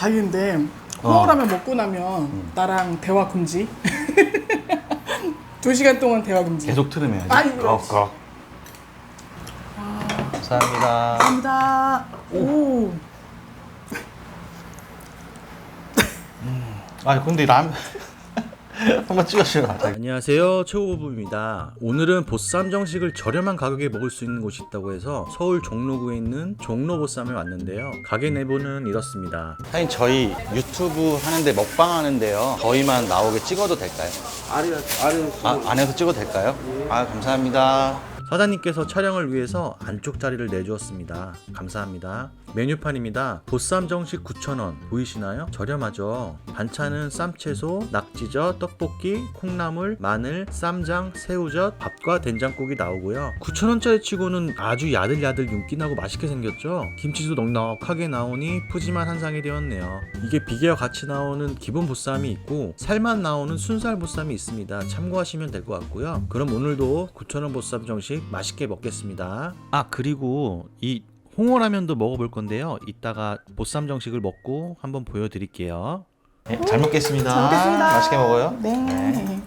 자기 근데 어. 홍어라면 먹고 나면 나랑 대화 금지. 두 시간 동안 대화 금지. 계속 틀으면 아이, 그렇지. 감사합니다. 감사합니다. 오. 아 근데 라면 한번 찍어주세요. 갑자기. 안녕하세요 최고부부입니다 오늘은 보쌈 정식을 저렴한 가격에 먹을 수 있는 곳이 있다고 해서 서울 종로구에 있는 종로보쌈에 왔는데요 가게 내부는 이렇습니다 사장님 저희 유튜브 하는데 먹방 하는데요. 저희만 나오게 찍어도 될까요? 아래 아래 아 안에서 찍어도 될까요? 아 감사합니다. 사장님께서 촬영을 위해서 안쪽 자리를 내주었습니다. 감사합니다. 메뉴판입니다. 보쌈 정식 9,000원. 보이시나요? 저렴하죠? 반찬은 쌈채소, 낙지젓, 떡볶이, 콩나물, 마늘, 쌈장, 새우젓, 밥과 된장국이 나오고요. 9,000원짜리 치고는 아주 야들야들 윤기나고 맛있게 생겼죠? 김치도 넉넉하게 나오니 푸짐한 한상이 되었네요. 이게 비계와 같이 나오는 기본 보쌈이 있고 살만 나오는 순살 보쌈이 있습니다. 참고하시면 될 것 같고요. 그럼 오늘도 9,000원 보쌈 정식 맛있게 먹겠습니다 아 그리고 이 홍어라면도 먹어볼 건데요 이따가 보쌈 정식을 먹고 한번 보여드릴게요 네, 잘 먹겠습니다. 잘 먹겠습니다. 맛있게 먹어요. 네.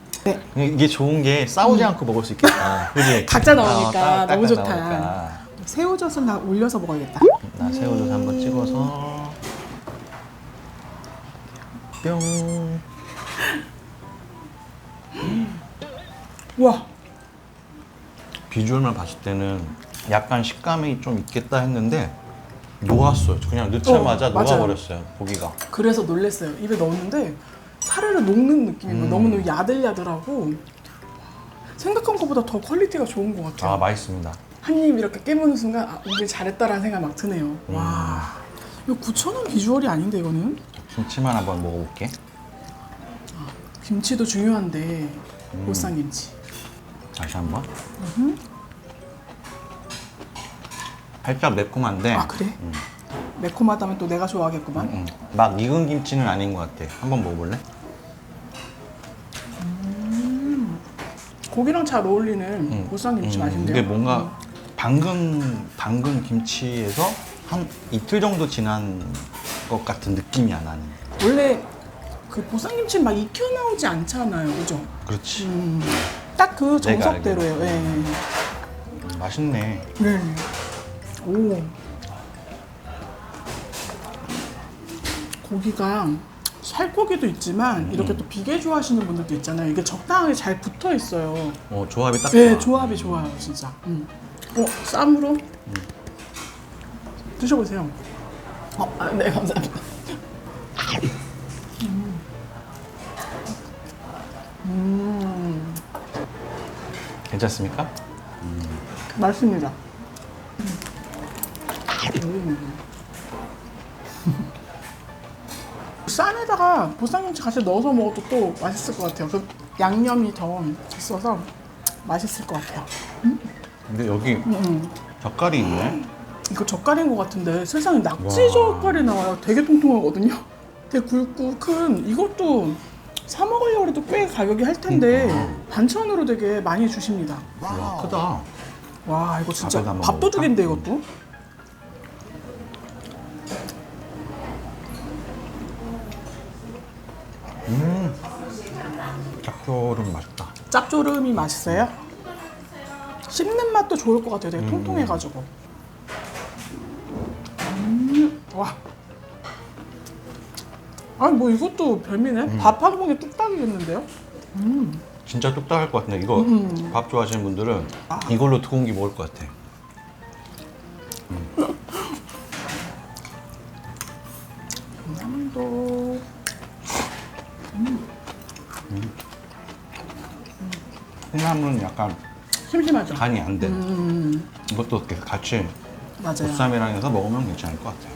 네. 이게 좋은 게 싸우지 않고 먹을 수 있겠다. 그지? 각자 넣으니까 아, 딱- 너무 딱 좋다. 나오니까. 새우젓은 나 올려서 먹어야겠다. 나 새우젓 한번 찍어서 뿅. 와. 비주얼만 봤을 때는 약간 식감이 좀 있겠다 했는데 녹았어요. 그냥 넣자마자 어. 녹아버렸어요. 고기가. 그래서 놀랬어요. 입에 넣었는데 사르르 녹는 느낌인 거예요. 음. 너무 야들야들하고 생각한 것보다 더 퀄리티가 좋은 것 같아요. 아 맛있습니다. 한 입 이렇게 깨무는 순간 아, 우리 잘했다라는 생각 막 드네요. 음. 와. 이거 9,000원 비주얼이 아닌데 이거는? 김치만 한번 먹어볼게. 김치도 중요한데 음. 보쌈 김치. 다시 한 번. 살짝 매콤한데 아 그래? 매콤하다면 또 내가 좋아하겠구만. 음, 막 익은 김치는 아닌 것 같아. 한번 먹어볼래? 고기랑 잘 어울리는 음. 보쌈 김치 음, 맛인데요. 근데 뭔가 방금 방금 김치에서 한 이틀 정도 지난 것 같은 느낌이 안 나는. 원래 그 보쌈 김치는 막 익혀 나오지 않잖아요, 그죠? 그렇지. 음, 딱 그 정석대로예요. 예. 알기로는. 맛있네. 네. 오. 고기가 살코기도 있지만 음. 이렇게 또 비계 좋아하시는 분들도 있잖아요. 이게 적당하게 잘 붙어 있어요. 어 조합이 딱 네, 좋아. 조합이 좋아요, 진짜. 음. 어, 쌈으로 드셔보세요. 어, 아, 네, 감사합니다. 괜찮습니까? 맛있습니다. 음. 쌈에다가 보쌈김치 같이 넣어서 먹어도 또 맛있을 것 같아요. 그 양념이 더 있어서 맛있을 것 같아요. 근데 여기 음. 젓갈이 있네. 이거 젓갈인 것 같은데 세상에 낙지 와. 젓갈이 나와요. 되게 통통하거든요. 되게 굵고 큰 이것도 사 먹으려고 해도 꽤 가격이 할 텐데 그러니까. 반찬으로 되게 많이 주십니다. 와 크다. 와 이거 진짜 밥에다 먹어볼까? 밥도둑인데 이것도. 짭조름 맛있다. 짭조름이 맛있어요? 씹는 맛도 좋을 것 같아요. 되게 통통해가지고. 음, 와. 아니 뭐 이것도 별미네. 밥 한 공기 뚝딱이겠는데요? 진짜 뚝딱할 것 같은데 이거 음. 밥 좋아하시는 분들은 아. 이걸로 두 공기 먹을 것 같아. 콩나물도 콩나물은 약간 심심하죠. 간이 안 돼. 음, 이것도 이렇게 같이 맞아요. 보쌈이랑 해서 먹으면 괜찮을 것 같아.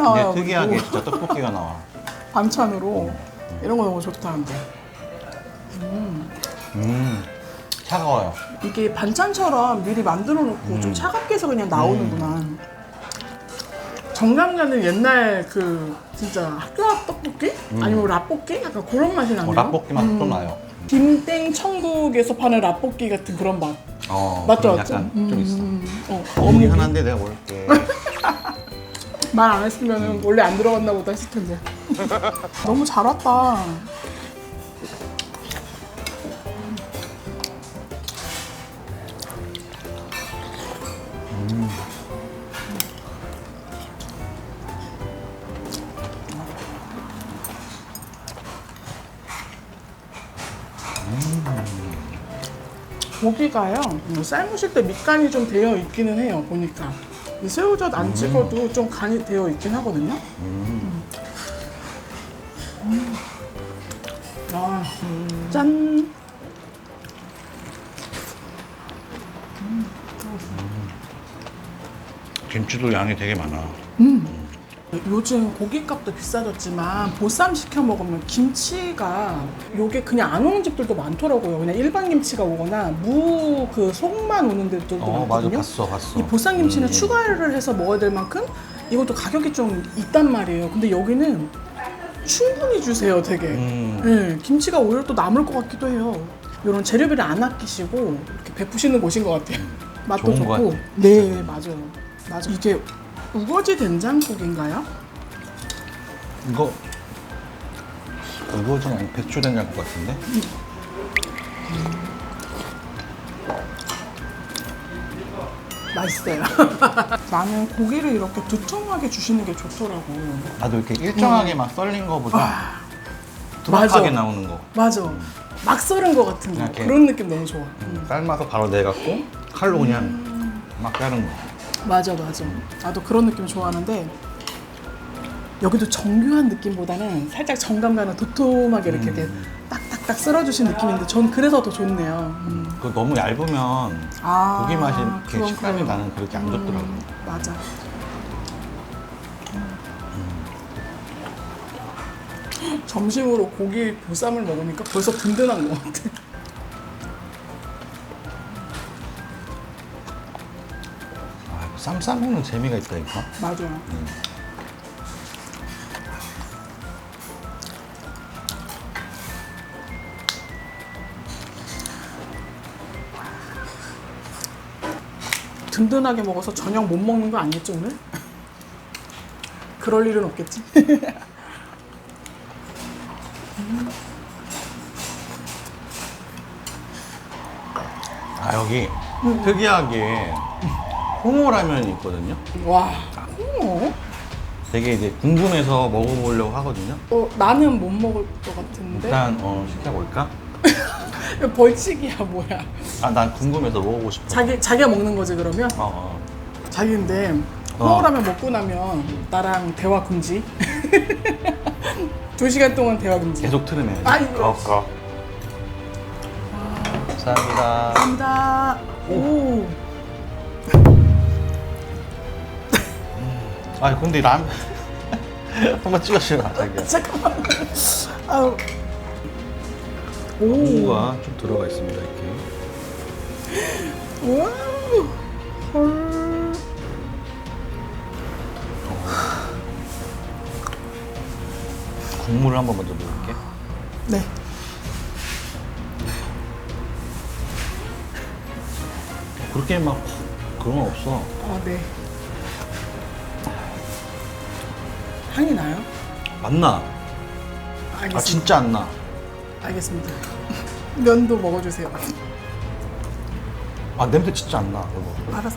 떡볶이가 근데 나와요. 특이하게 그리고 진짜 떡볶이가 나와. 반찬으로 이런 거 너무 좋다는데. 음 차가워요. 이게 반찬처럼 미리 만들어 놓고 음. 좀 차갑게 해서 그냥 나오는구나. 정감 가는 옛날 그 진짜 학교 앞 떡볶이? 아니면 라볶이? 약간 그런 맛이 나네요. 음. 어, 라볶이 맛도 음. 나요. 김땡 천국에서 파는 라볶이 같은 그런 맛. 어, 맞죠, 그런 맞죠? 약간 좀 있어. 음, 어, 어묵이 어묵이. 하나인데 내가 먹을게. 말 안 했으면 원래 안 들어갔나 보다 했을 텐데. 너무 잘 왔다. 고기가요 삶으실 때 밑간이 좀 되어 있기는 해요 보니까 이 새우젓 안 찍어도 좀 간이 되어 있긴 하거든요. 음. 아, 짠. 김치도 양이 되게 많아. 요즘 고기값도 비싸졌지만 보쌈 시켜 먹으면 김치가 요게 그냥 안 오는 집들도 많더라고요 그냥 일반 김치가 오거나 무 그 속만 오는 데들도 어 맞아 많거든요 봤어 봤어. 이 보쌈 김치는 음. 추가를 해서 먹어야 될 만큼 이것도 가격이 좀 있단 말이에요. 근데 여기는 충분히 주세요, 되게. 음. 네, 김치가 오히려 또 남을 것 같기도 해요. 이런 재료비를 안 아끼시고 이렇게 베푸시는 곳인 것 같아요. 맛도 좋은 것 좋고. 같아. 네, 맞아요. 맞아. 이게 우거지 된장국인가요? 이거 이거는 아니 백조 된장국 같은데? 맛있어요. 나는 고기를 이렇게 두툼하게 주시는 게 좋더라고. 나도 이렇게 일정하게 막 썰린 거보다 맞아. 투박하게 나오는 거. 맞아. 막 썰은 것 같은 거. 이렇게. 그런 느낌 너무 좋아. 음, 삶아서 바로 내갖고 칼로 그냥 막 자른 거. 맞아 맞아. 나도 그런 느낌 좋아하는데 여기도 정교한 느낌보다는 살짝 정감 가는 도톰하게 이렇게, 이렇게 딱딱딱 쓸어주신 느낌인데 전 그래서 더 좋네요. 음. 그거 너무 얇으면 아, 고기 맛이 이렇게 그건 식감이 그래요. 나는 그렇게 안 좋더라고. 음, 맞아. 점심으로 고기 보쌈을 먹으니까 벌써 든든한 것 같아 쌈 싸먹는 재미가 있다니까. 맞아요 든든하게 먹어서 저녁 못 먹는 거 아니겠죠 오늘? 그럴 일은 없겠지. 아 여기 특이하게 홍어라면이 있거든요. 와, 어? 되게 이제 궁금해서 먹어보려고 하거든요. 어, 나는 못 먹을 것 같은데. 일단 어, 시켜볼까? 벌칙이야 뭐야? 아 난 궁금해서 먹어보고 싶어. 자기 자기가 먹는 거지 그러면? 어, 어. 자기인데 어. 홍어라면 먹고 나면 나랑 대화 금지. 두 시간 동안 대화 금지. 계속 틀으면. 아이고. 어, 어. 감사합니다. 감사합니다. 오. 아 근데 라면 한번 찍어주라 자기가. 잠깐만. 아유. 오. 홍어가 좀 들어가 있습니다 이렇게. 와우. 헐. 국물을 한번 먼저 먹을게. 네. 그렇게 막 그런 건 없어. 아 네. 향이 나요? 맞나? 알겠습니다. 아 진짜 안 나. 알겠습니다. 면도 먹어주세요. 아 냄새 진짜 안 나. 이거. 알았어.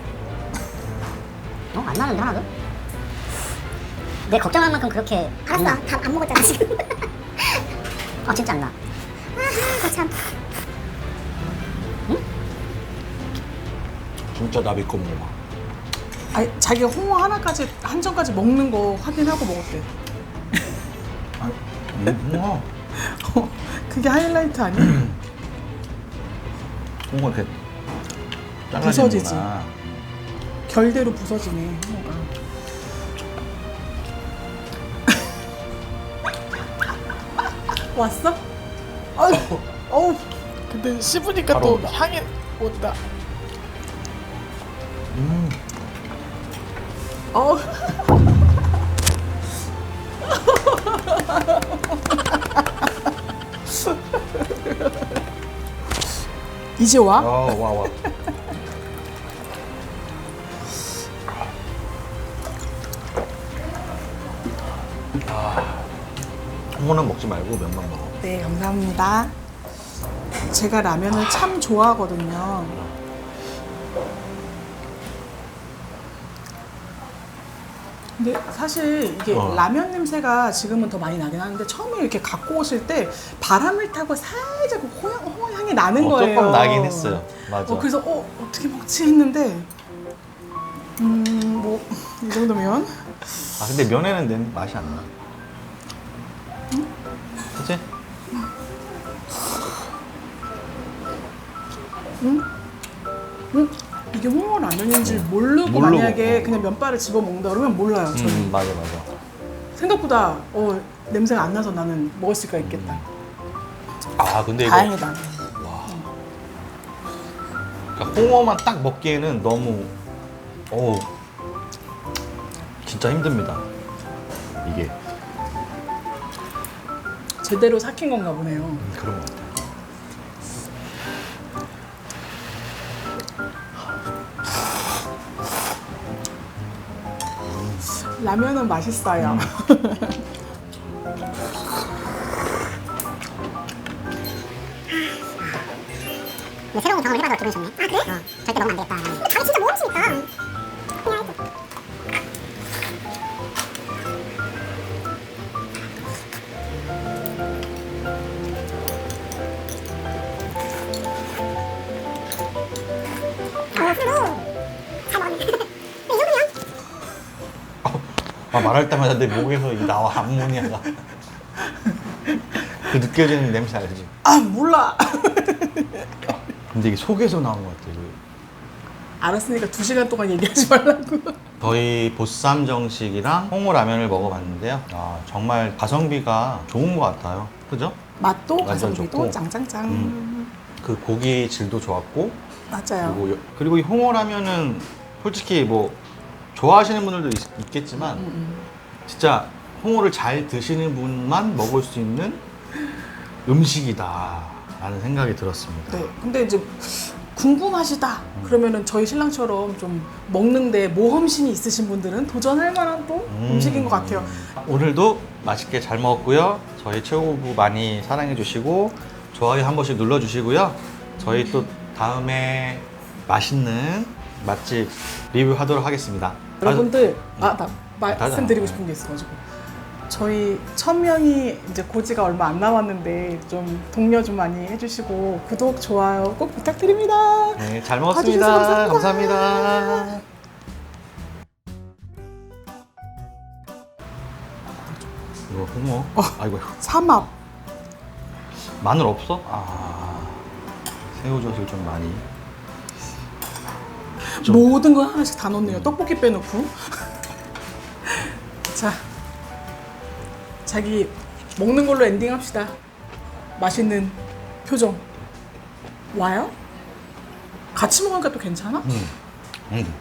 어? 안 나는데 하나도? 내 걱정할 만큼 그렇게 알았어. 다 안 먹었잖아 지금. 어 진짜 안 나. 아하, 참. 진짜 나 믿고 먹어. 아니, 자기가 홍어 하나까지 한 점까지 먹는 거 확인하고 먹었대. 아, 음, 홍어. 어, 그게 하이라이트 아니야? 홍어 이렇게 부서지지. 잘라지는구나. 결대로 부서지네 홍어가. 왔어? 아유, 어우. 근데 씹으니까 바로 또 온다. 향이 온다. 음. 어우. 이제 와? 어, 와 와. 홍어는 먹지 말고 면만 먹어. 네, 감사합니다. 제가 라면을 참 좋아하거든요. 근데 사실 이게 어. 라면 냄새가 지금은 더 많이 나긴 하는데 처음에 이렇게 갖고 오실 때 바람을 타고 살짝 그 호향, 호향이 나는 어, 거예요. 조금 나긴 했어요. 맞아. 어, 그래서 어 어떻게 먹지 했는데 음 뭐 이 정도면 아 근데 면에는 낸 맛이 안 나. 그치? 음, 이게 홍어 라면인지 모르고, 모르고, 만약에 어. 그냥 면발을 집어 먹는다 그러면 몰라요. 저는 음 맞아 맞아. 생각보다 어, 냄새가 안 나서 나는 먹을 수가 있겠다. 아 근데 이거 다행이다. 그러니까 홍어만 딱 먹기에는 너무 어우 진짜 힘듭니다. 이게 제대로 삭힌 건가 보네요. 음, 그런 것 같아요. 라면은 맛있어요. 새로운 경험을 해봐서 기분이 좋네. 아 그래? 어, 절대 먹으면 안 되겠다. 자기 진짜 모험치니까. 아, 말할 때마다 내 목에서 이 나와 암모니아가 그 느껴지는 냄새 알지? 아 몰라. 근데 이게 속에서 나온 것 같아. 이거. 알았으니까 두 시간 동안 얘기하지 말라고. 저희 보쌈 정식이랑 홍어 라면을 먹어봤는데요. 아, 정말 가성비가 좋은 것 같아요. 그죠? 맛도 완전 가성비도 좋고. 짱짱짱. 음. 그 고기 질도 좋았고 맞아요. 그리고, 여- 그리고 이 홍어 라면은 솔직히 뭐 좋아하시는 분들도 있, 겠지만 음, 진짜 홍어를 잘 드시는 분만 먹을 수 있는 음식이다라는 생각이 들었습니다. 네. 근데 이제 궁금하시다. 그러면은 저희 신랑처럼 좀 먹는데 모험심이 있으신 분들은 도전할 만한 또 음. 식인것 같아요. 오늘도 맛있게 잘 먹었고요. 저희 최고부 많이 사랑해 주시고 좋아요 한 번씩 눌러 주시고요. 저희 또 다음에 맛있는 맛집 리뷰하도록 하겠습니다. 여러분들 아나 나잖아. 말씀드리고 싶은 게 있어가지고 저희 천 명이 이제 고지가 얼마 안 남았는데 좀 독려 좀 많이 해주시고 구독 좋아요 꼭 부탁드립니다. 네, 잘 먹었습니다. 감사합니다. 감사합니다. 이거 홍어. 아이고 삼합 마늘 없어? 아 새우젓을 좀 많이. 좀- 모든 걸 하나씩 다 넣네요. 떡볶이 빼놓고. 자, 자기 먹는 걸로 엔딩합시다. 맛있는 표정 와요? 같이 먹으니까 또 괜찮아? 음, 음.